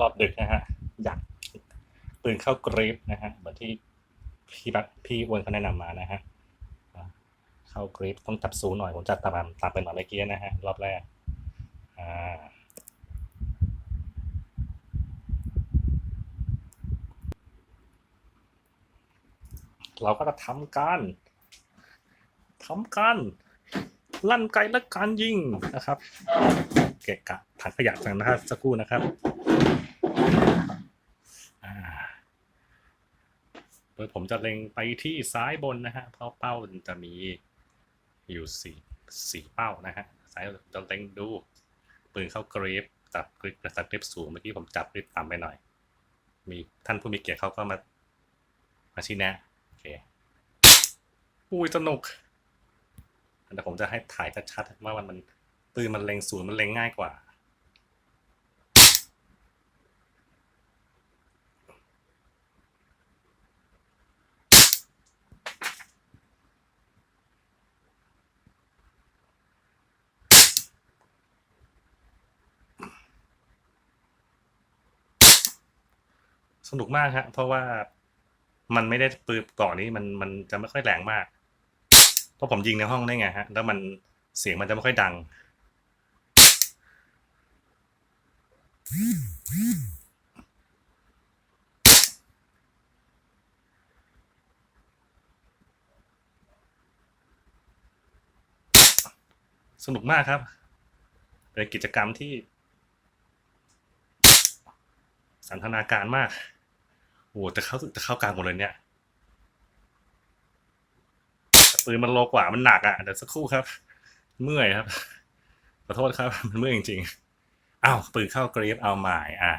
รอบดึกนะฮะ อยากปืนเข้ากรีฟนะฮะเหมือนที่พี่บักพี่อ้วนเขาแนะนำมานะฮะเข้ากรีฟต้องจับซูหน่อย ผมจับตามตามเป็นเหมือนเมื่อกี้นะฮะ รอบแรก อ่าเราก็จะทำการทำการลั่นไกลและการยิงนะครับ เกะกะถังขยะจังนะฮะสักครู่นะครับ โดยผมจะเล็งไปที่ซ้ายบนนะฮะ เพราะเป้าจะมีอยู่สี่สี่เป้านะฮะ ซ้ายจะเล็งดูปืนเข้ากรีฟจับกรีฟกระสับกรีฟสูงเมื่อกี้ผมจับกรีฟต่ำไปหน่อย มีท่านผู้มีเกียรติเขาก็มา มาชี้แนะโอเคอุ้ยสนุกแต่ผมจะให้ถ่ายชัดๆว่ามันมันปืนมันเล็งศูนย์มันเล็งง่ายกว่า สนุกมากฮะ เพราะว่ามันไม่ได้ปืนก่อนนี้มันมันจะไม่ค่อยแรงมาก เพราะผมยิงในห้องได้ไงฮะ แล้วมันเสียงมันจะไม่ค่อยดัง สนุกมากครับ เป็นกิจกรรมที่สันทนาการมาก โอ้แต่เข้าจะเข้ากลางหมดเลยเนี่ยปืนมันโลกว่ามันหนักอะเดี๋ยวสักครู่ครับ เมื่อยครับขอโทษครับ มันเมื่อยจริงๆอ้าวปืนเข้ากรีฟเอาหมายอ่า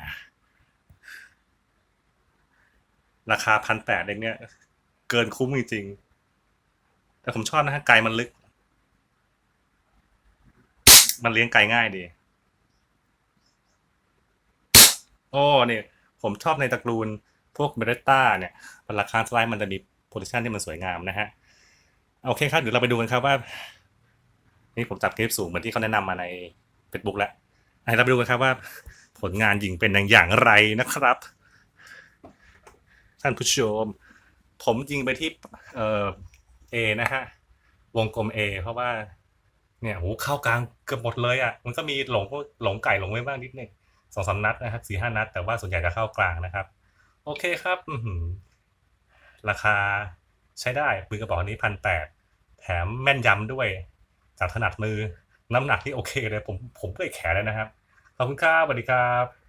ราคาพันแปดเองเนี่ย เกินคุ้มจริงๆแต่ผมชอบนะฮะไกลมันลึก มันเลี้ยงไกลง่ายดีโอ้เนี่ยผมชอบในตระกูล พวกเบรตต้าเนี่ยเวลาคาสไลด์มันจะมีโพซิชันที่มันสวยงามนะฮะโอเคครับเดี๋ยวเราไปดูกันครับว่า นี่ผมจับคลิปสูงเหมือนที่เขาแนะนำมาใน Facebook แล้วเราไปดูกันครับว่า ผลงานยิงเป็นอย่างไรนะครับท่านผู้ชม ผมยิงไปที่เอ่อ A นะฮะ วงกลม A เพราะว่า เนี่ยโหเข้ากลางเกือบหมดเลยอะ มันก็มีหลงพวกหลงไก่หลงไว้บ้างนิดนึงสองสามนัดนะครับสี่ห้านัด แต่ว่าส่วนใหญ่จะเข้ากลางนะครับ โอเคครับราคาใช้ได้ปืนกระบอกนี้พันแปดแถมแม่นยำด้วยจากถนัดมือน้ำหนักที่โอเคเลยผมผมเพื่อยแขนเลยนะครับ ขอบคุณครับสวัสดีครับ